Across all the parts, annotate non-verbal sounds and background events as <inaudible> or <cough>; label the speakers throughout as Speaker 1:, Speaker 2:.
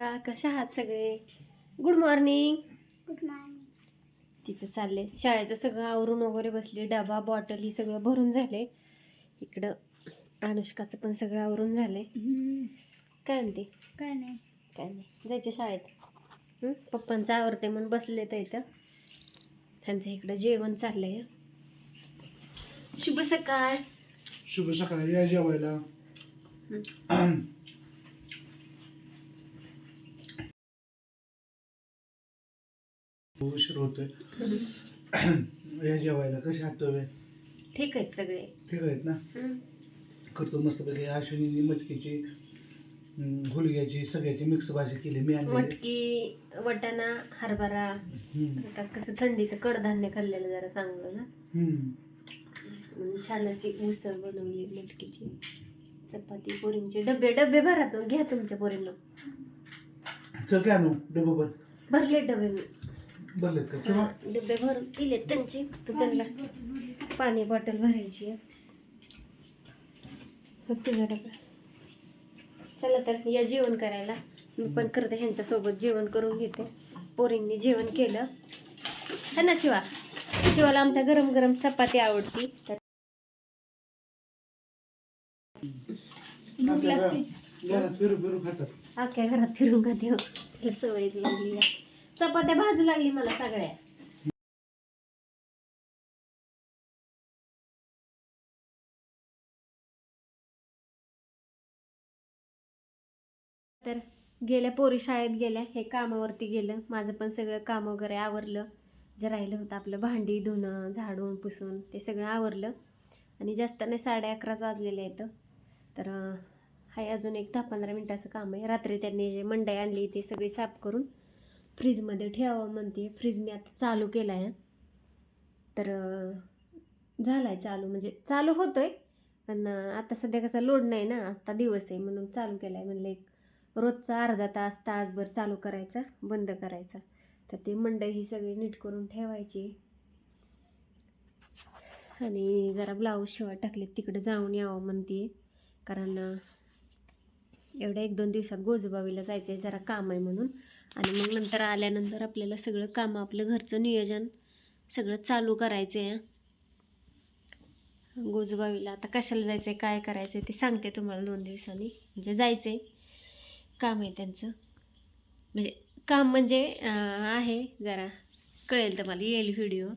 Speaker 1: का? कशा आहात सगळे? गुड मॉर्निंग
Speaker 2: गुड मॉर्निंग
Speaker 1: तिचं चाललंय शाळेचं सगळं आवरून वगैरे बसली. डबा बॉटल ही सगळं भरून झाले. इकडं अनुष्काचं पण सगळं आवरून झालंय. काय म्हणते?
Speaker 2: काय नाही.
Speaker 1: काय नाही. जायचं शाळेत? पप्पांचं आवडते म्हणून बसले तर इथं. त्यांचं इकडं जेवण चाललंय. शुभ सकाळ.
Speaker 3: शुभ सकाळ. या जेवायला. <clears throat> उशीर होतोय. या जेवायला कसे तुम्ही?
Speaker 1: ठीक आहेत सगळे.
Speaker 3: ठीक आहेत ना. करतो मस्तपैकी. अश्विनी मटकीची हम्म, हुलग्याची सगळ्याची मिक्स भाजी केली मी आणली
Speaker 1: मटकी वटाणा हरभरा. आता कसं थंडीचं कडधान्य खाल्लेलं जरा चांगलं ना? म्हणून छान अशी उसळ बनवली मटकीची. चपाती पोरींचे. डबे डबे भरातून घ्या तुमच्या पोरींना.
Speaker 3: चल काय आणू डबा भर.
Speaker 1: भरले डबे मी.
Speaker 3: भरलेत का? किंवा?
Speaker 1: हा, डबे भरून दिलेत त्यांचे. तर त्यांना पाणी बॉटल भरायची आहे. बघ तुझा डबा. चला तर या जेवण करायला. मी पण करते ह्यांच्यासोबत जेवण करून घेते. पोरींनी जेवण केलं. है ना चिवा. चिवाला आमच्या गरम गरम चपाती आवडती. तर
Speaker 2: भूक
Speaker 3: आपल्या
Speaker 2: लागते
Speaker 3: घरात- घरात फिरू फिरू खातात.
Speaker 1: अख्ख्या घरात फिरून का देव तिला सवयच लागली आहे. चपात्या भाजू लागली मला सगळ्या. तर गेल्या पोरी शाळेत गेल्या हे कामावरती गेलं. माझं पण सगळं काम वगैरे आवरलं. जे राहिलं होतं आपलं भांडी धुणं झाडून पुसून ते सगळं आवरलं. आणि जास्त नाही साडे अकराच वाजलेले आहेत. तर हे हाय अजून एक दहा पंधरा मिनटाचं काम आहे. रात्री त्यांनी जे मंडई आणली ती सगळी साफ करून फ्रीजमध्ये ठेवावं म्हणते. फ्रीज मी आता चालू केला आहे तर झाला आहे चालू. म्हणजे चालू होतो आहे पण आता सध्या कसा लोड नाही ना. आता दिवस आहे म्हणून चालू केला आहे म्हणलं एक रोजचा अर्धा तास तासभर चालू करायचा बंद करायचा. तर ते मंडई ही सगळी नीट करून ठेवायची. आणि जरा ब्लाऊज शिवाय टाकले तिकडे जाऊन यावं म्हणते. कारण एवढ्या एक दोन दिवसात गोजोबावीला जायचं आहे जरा काम आहे म्हणून. आणि मग नंतर आल्यानंतर आपल्याला सगळं काम आपलं घरचं नियोजन सगळं चालू करायचं आहे गोजोबावीला आता कशाला जायचं आहे काय करायचं आहे ते सांगते तुम्हाला दोन दिवसांनी. म्हणजे जायचं आहे काम आहे त्यांचं. म्हणजे काम म्हणजे आहे जरा. कळेल तुम्हाला येईल व्हिडिओ.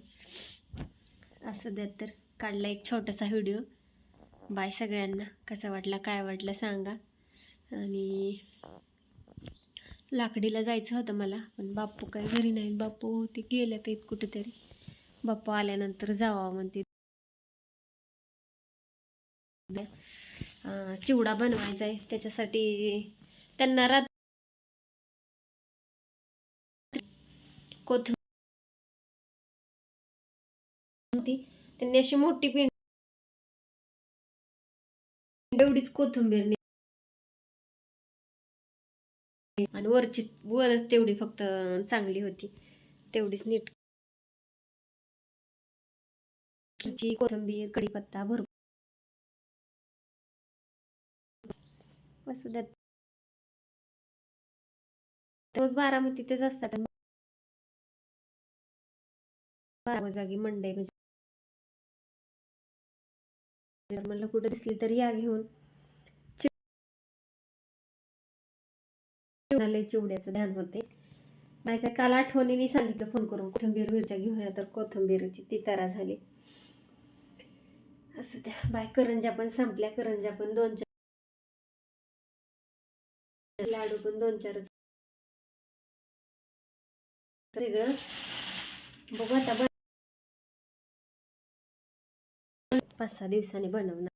Speaker 1: असं द्या तर काढला एक छोटासा व्हिडिओ. बाय सगळ्यांना. कसा वाटला काय वाटलं सांगा. आणि लाकडीला जायचं होतं मला पण बाप्पू काही घरी नाहीत. बाप्पू ते गेल्यात आहेत कुठेतरी. बाप्पू आल्यानंतर जावा म्हणते. अं, चिवडा बनवायचा आहे. त्याच्यासाठी त्यांना रात कोथिंबीर त्यांनी अशी मोठी पिंड एवढीच कोथिंबीर आणि वरची वरच तेवढी फक्त चांगली होती. तेवढीच नीट. मिरची कोथिंबीर कढीपत्ता भरपूर असू रोज बारामतीतच असतात. बारा जागी मंडई म्हणजे म्हणलं कुठं दिसली तर या घेऊन. चिवडालय चिवड्याचं ध्यान होते. माझ्या काल आठवणीने सांगितलं फोन करून कोथंबीर मिरच्या घेऊन या तर कोथंबीरची ती तारा झाली. असं त्या बाय करंजा पण संपल्या. करंजा पण दोन चार लाडू पण दोन चार सगळं. बघू आता पाच सहा दिवसांनी बनवणार.